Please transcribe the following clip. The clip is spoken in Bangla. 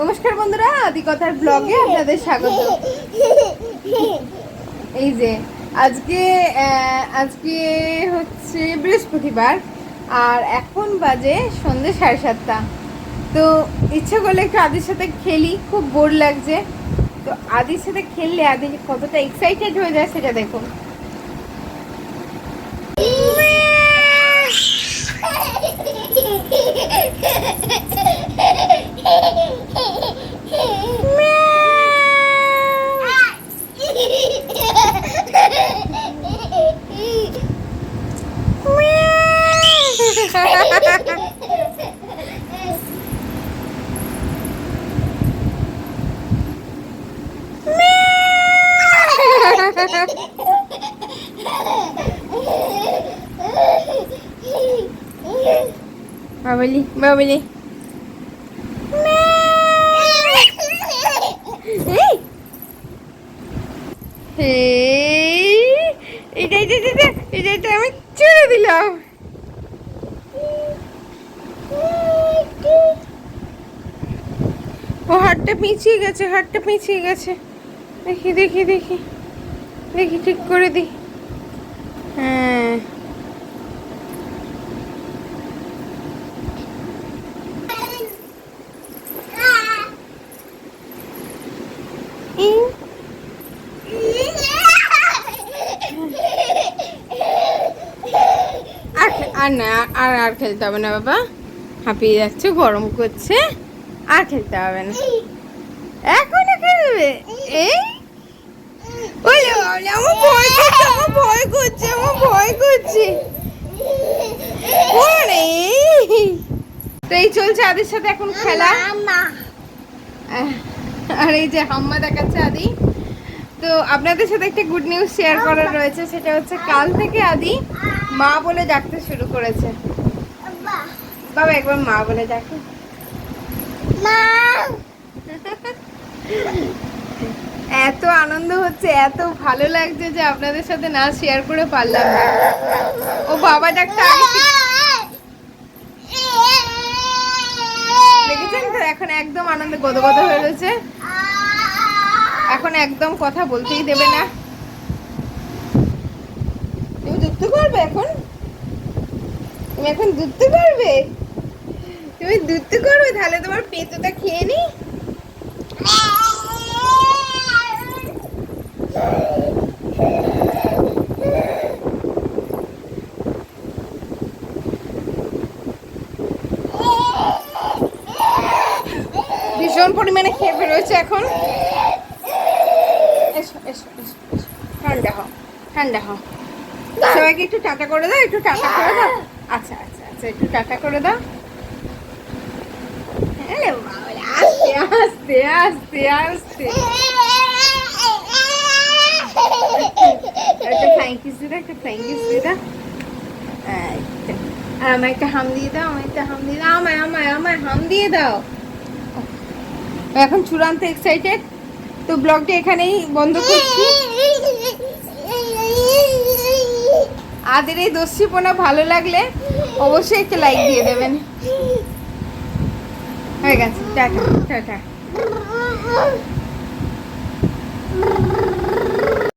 নমস্কার বন্ধুরা আদি কথার ব্লগে আপনাদের স্বাগত। এই যে, আজকে আজকে হচ্ছে বৃহস্পতিবার, আর এখন বাজে সন্ধ্যে সাড়ে সাতটা। তো ইচ্ছে করলে একটু আদির সাথে খেলি, খুব বোর লাগছে। তো আদির সাথে খেললে আদি কতটা এক্সাইটেড হয়ে যায় সেটা দেখুন। বাবলি বাবলি এটা এটা এটা এটা এটা আমি ছেড়ে দিলাম। ও, হাতটা পিছিয়ে গেছে, হাতটা পিছিয়ে গেছে। দেখি দেখি দেখি। দেখি, ঠিক করে দি হ্যাঁ। আর না, আর আর খেলতে হবে না, বাবা। হাঁপিয়ে যাচ্ছে, গরম করছে, আর খেলতে হবে না। এখনও খেলবে? এই ওলে বাবলে, আমার ভয় করছে আমার ভয় করছে আমার ভয় করছে। ওরে! তো এই চলছে আদির সাথে এখন খেলা। আর এই যে হাম্মা দেখাচ্ছে আদি। তো আপনাদের সাথে একটা গুড নিউজ শেয়ার করার রয়েছে সেটা হচ্ছে কাল থেকে আদি মা বলে ডাকতে শুরু করেছে। বাবা একবার মা বলে ডাকে এত আনন্দ হচ্ছে, এত ভালো লাগছে যে আপনাদের সাথে না শেয়ার করে পারলাম ও বাবা ডাকতে আগে থেকে- দেখেছেন তো, এখন একদম আনন্দে গদগদ হয়ে রয়েছে। এখন একদম কথা বলতেই দেবে না। তুমি দুধতে পারবে এখন? তুমি এখন দুধতে পারবে তুমি দুধতে করবে, তাহলে তোমার পেঁচোটা খেয়ে নি? ভীষণ পরিমাণে খেয়ে বেরোচ্ছে এখন। এসো এসো এসো। ঠান্ডা হও ঠান্ডা হও। সবাইকে একটু টাটা করে দাও, একটু টাটা করে দাও। আচ্ছা আচ্ছা আচ্ছা একটু টাটা করে দাও। আস্তে আস্তে আস্তে আস্তে। একটা ফ্লাইং কিস দিয়ে দাও একটা ফ্লাইং কিস এইটা। আর আমায় একটা হাম দিয়ে দাও আমায় একটা হাম দিয়ে দাও আমায় আমায় আমায় হাম দিয়ে দাও এখন চূড়ান্ত এক্সাইটেড তো ব্লগটা এখানেই বন্ধ করছি। আদের এই দস্যিপনা ভালো লাগলে অবশ্যই একটা লাইক দিয়ে দেবেন। হয়ে গেছে। Tata tata.